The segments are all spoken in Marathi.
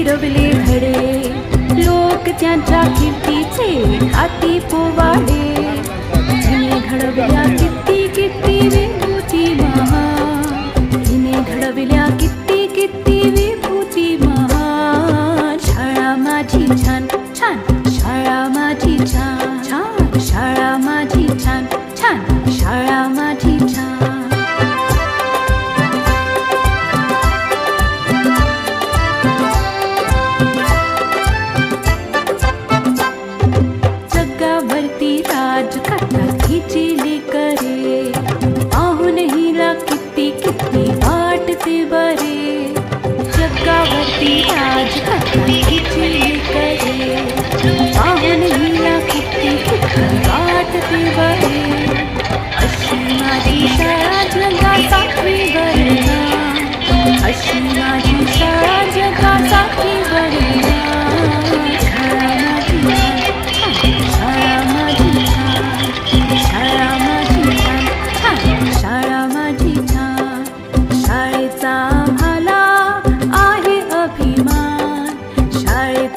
किती गिरवले धडे लोक त्यांच्या कीर्तीचे ताती पोवाडे। तिने घडवल्या किती किती विभूती महा तिने घडविल्या किती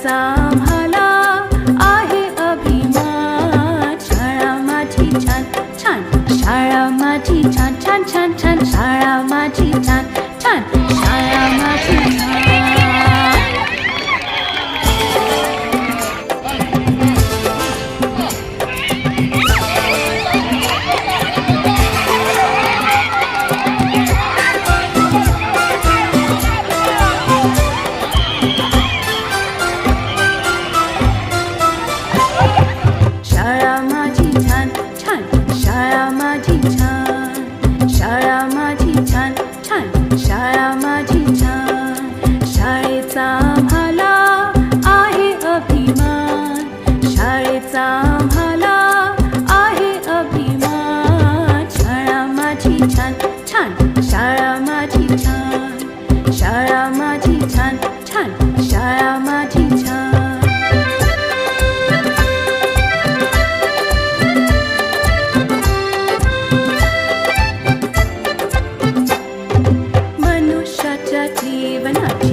शाळेचा आम्हाला आहे अभिमान. शाळा माझी छान छान. शाळा माझी छान छान छान छान. शाळा माझी छान छान. शाळेचा आम्हाला आहे अभिमान. शाळा माझी छान छान. शाळा माझी छान. शाळा माझी छान छान. शाळा माझी छान. मनुष्याच्या जीवनाची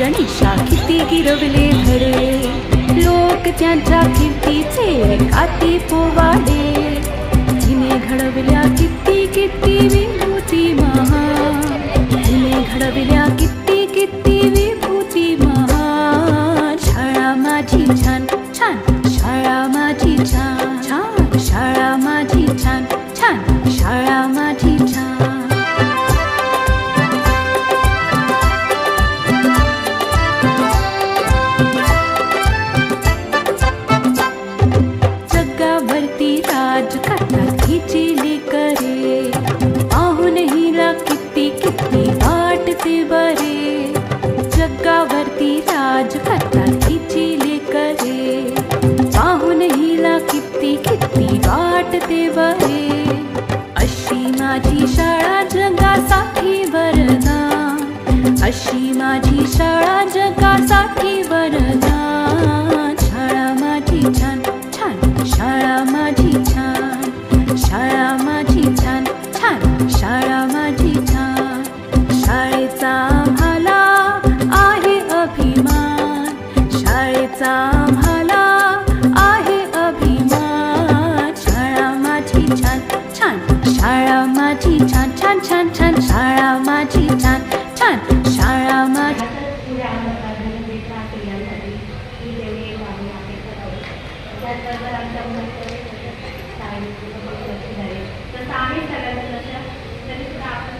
श्री गणेशा किती गिरवले धडे लोक त्यांच्या कीर्तीचे ताती पोवाडे। तिने घडविल्या किती किती विभूती महा। तिने घडविल्या किती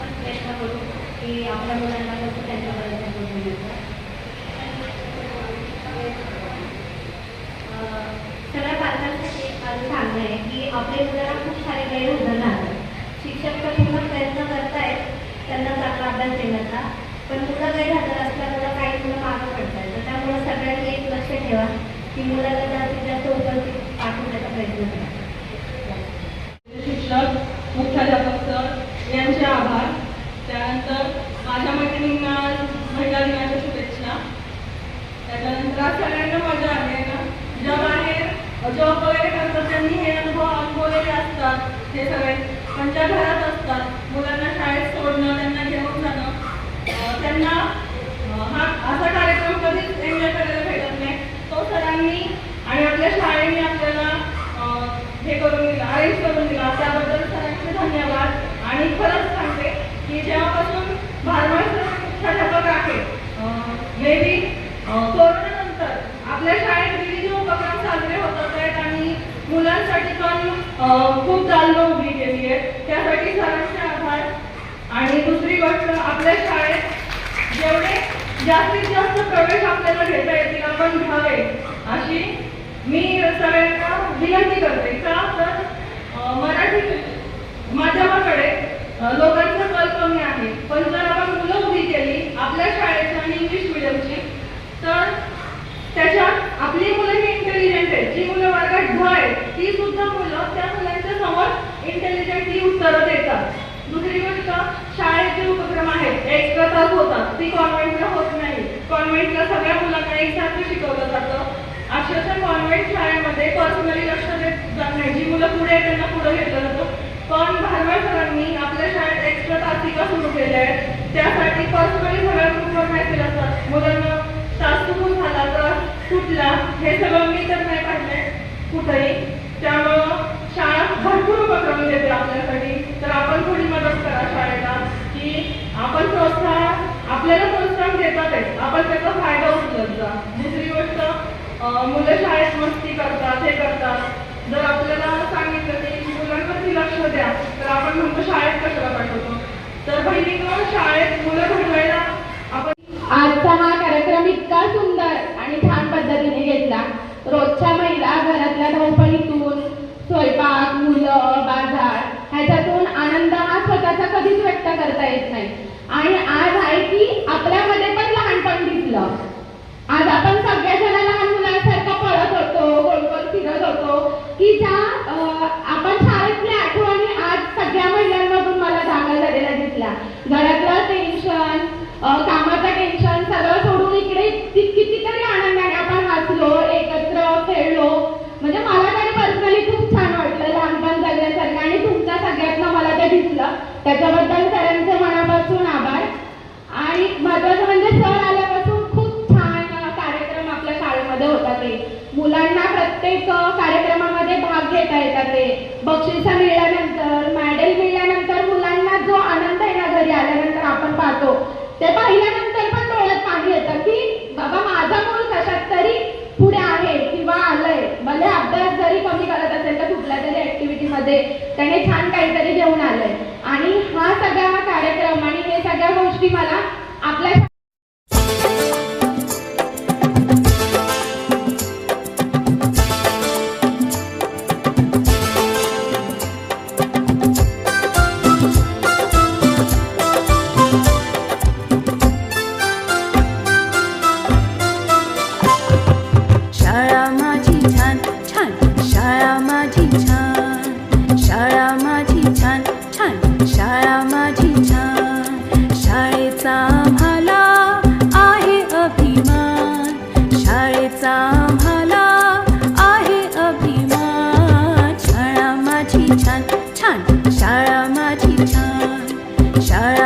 पण प्रयत्न करू की आपल्या मुलांना कसं त्यांच्यापर्यंत सगळ्या पालकांसाठी माझं सांगणं आहे की आपल्या मुलांना खूप सारे गैरहजर राहतात शिक्षक तर पूर्ण प्रयत्न करतायत त्यांना चांगला अभ्यास देण्याचा. पण मुलं गैरहजर असल्यामुळं काही मुलं मागं पडतात तर त्यामुळे सगळ्यांनी एक लक्ष ठेवा की मुलाला जास्तीत जास्त उपस्थित पाठवण्याचा प्रयत्न करा. शिक्षक मुख्याध्यापक सर यांचे आभार. त्यानंतर माझ्या मैत्रिणींना महिला दिनाच्या शुभेच्छा. त्याच्यानंतर सगळ्यांना मजा आली आहे ना? ज्या बाहेर जॉब वगैरे करतात त्यांनी हे अनुभव अनुभवलेले असतात हे सगळे. पण घरात असतात. मुलांना शाळेत सोडणं त्यांना घेऊन जाणं. त्यांना हा असा कार्यक्रम कधीच एन्जॉय करायला भेटत नाही. तो सरांनी आणि आपल्या शाळेने आपल्याला हे करून दिला अरेंज करून दिला. त्याबद्दल सरांचे धन्यवाद. आणि खरंच सांगते की जेव्हापासून भारवाड सर आहे मे बी कोरोनानंतर आपल्या शाळेत विविध उपक्रम साजरे होत आहेत आणि मुलांसाठी पण खूप दालनं त्यासाठी सरांचे आभार. आणि दुसरी गोष्ट आपल्या शाळेत जेवढे जास्तीत जास्त प्रवेश आपल्याला घेता येतील आपण घ्यावे. अशी मी सगळ्यांना विनंती करते. का तर मराठी माध्यमाकडे लोकांचा कल कमी आहे. पण जर आपण मुलं उभी केली आपल्या शाळेची आणि इंग्लिश मिडियमची तर त्याच्यात आपली मुलं ही इंटेलिजंट आहेत. जी मुलं वर्गात ढ आहेत ती सुद्धा मुलं त्या मुलांच्या समोर इंटेलिजंटली उत्तरं देतात. दुसरी गोष्ट शाळेत जे उपक्रम आहेत एक्स्ट्रा तास होतात. ती कॉन्व्हेंटला होत नाही. कॉन्व्हेंटला सगळ्या मुलांना एकसारखं शिकवलं जातं. अक्षरशः कॉन्व्हेंट शाळेमध्ये पर्सनली लक्ष देत जात नाही. जी मुलं पुढे आहेत त्यांना पुढे घेतलं जातं. पण भारवाड सरांनी आपल्या शाळेत एक्स्ट्रा तासिका सुरू केल्या आहेत त्यासाठी पर्सनली सगळ्या ग्रुपवर मेसेज असतात मुलांना तास चुकून झाला तर कुठला? हे सगळं मी तर नाही पाहिजे कुठेही त्यामुळं शाळा भरपूर उपक्रम देते आपल्यासाठी. तर आपण थोडी मदत करा शाळेला की आपण प्रोत्साहन आपल्याला प्रोत्साहन देतात आपण त्याचा फायदा उचलत जा. दुसरी गोष्ट मुलं शाळेत मस्ती करतात हे करतात. जर आपल्याला सांगितलं की मुलांवरती लक्ष द्या तर आपण म्हणतो शाळेत कशाला पाठवतो. तर बहिणीकडं शाळेत मुलं घडवायला आपण आजचा हा कार्यक्रम इतका सुंदर आणि छान पद्धतीने घेतला. रोजच्या महिला घरातल्या धावपळ स्वयंपाक मुलं बाजार ह्याच्यातून आनंद हा स्वतःचा कधीच व्यक्त करता येत नाही. आणि आज आहे की आपल्यामध्ये पण लहानपण दिसलं. आज आपण सगळ्या जण लहान मुलांसारखं पळत होतो गोल फिरत होतो की ज्या बक्षिसं मिळाल्यानंतर मॅडल मिळाल्यानंतर मुलांना जो आनंद आहे ना घरी आल्यानंतर आपण पाहतो. ते पाहिल्यानंतर पण डोळ्यात पाणी येतं की बाबा माझा मूल कशात तरी पुढे आहे किंवा आलंय. भले अभ्यास जरी कमी करत असेल तर कुठल्या तरी ऍक्टिव्हिटीमध्ये त्याने छान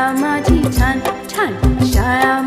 छान शाळा माझी छान छान शाळा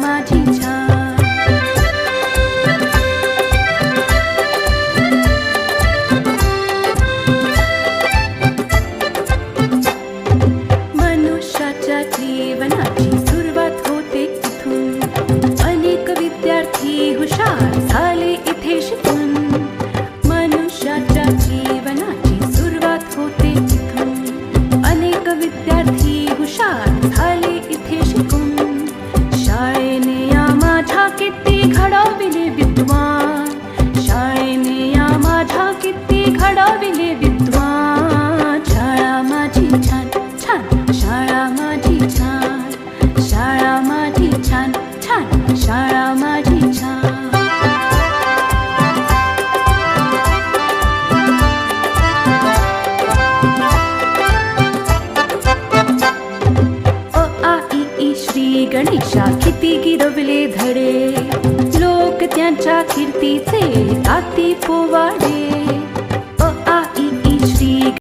shine.